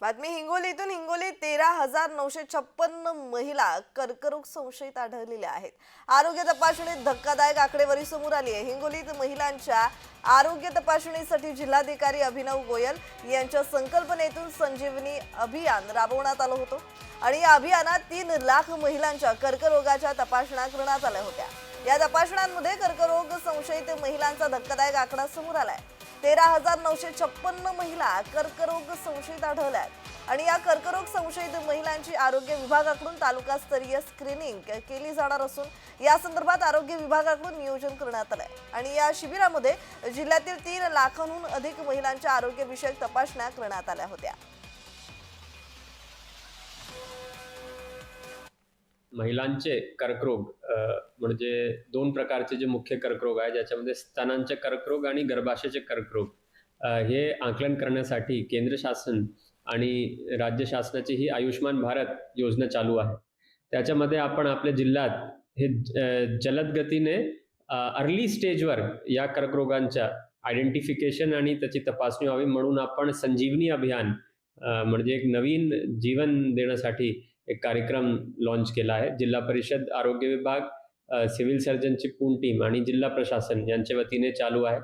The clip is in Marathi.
बातमी हिंगोलीतून हिंगोलीत तेरा हजार नऊशे छप्पन्न महिला कर्करोग संशयित आढळलेल्या आहेत. आरोग्य तपासणीत धक्कादायक आकडेवारी समोर आली आहे. हिंगोलीत महिलांच्या आरोग्य तपासणीसाठी जिल्हाधिकारी अभिनव गोयल यांच्या संकल्पनेतून संजीवनी अभियान राबवण्यात आलं होतं. आणि या अभियानात तीन लाख महिलांच्या कर्करोगाच्या तपासण्या करण्यात आल्या होत्या. या तपासण्यांमध्ये कर्करोग संशयित महिलांचा धक्कादायक आकडा समोर आलाय. तेरा हजार नऊशे छप्पन्न महिला कर्करोग संशयित आढळल्या आहेत आणि या कर्करोग संशयित महिलांची आरोग्य विभागाकडून तालुकास्तरीय स्क्रीनिंग केली जाणार असून या संदर्भात आरोग्य विभागाकडून नियोजन करण्यात आलंय. आणि या शिबिरामध्ये जिल्ह्यातील तीन लाखांहून अधिक महिलांच्या आरोग्यविषयक तपासण्या करण्यात आल्या होत्या. महिलांचे कर्करोग म्हणजे दोन प्रकारचे जे मुख्य कर्करोग आहे ज्याच्यामध्ये स्तनांचे कर्करोग आणि गर्भाशयाचे कर्करोग हे आकलन करण्यासाठी केंद्र शासन आणि राज्य शासनाची ही आयुष्मान भारत योजना चालू आहे. त्याच्यामध्ये आपण आपल्या जिल्ह्यात हे जलद गतीने अर्ली स्टेजवर या कर्करोगांच्या आयडेंटिफिकेशन आणि त्याची तपासणी व्हावी म्हणून आपण संजीवनी अभियान म्हणजे एक नवीन जीवन देण्यासाठी एक कार्यक्रम लॉन्च केला आहे. जिल्हा परिषद आरोग्य विभाग सिव्हिल सर्जनची पूर्ण टीम आणि जिल्हा प्रशासन यांच्या वतीने चालू आहे.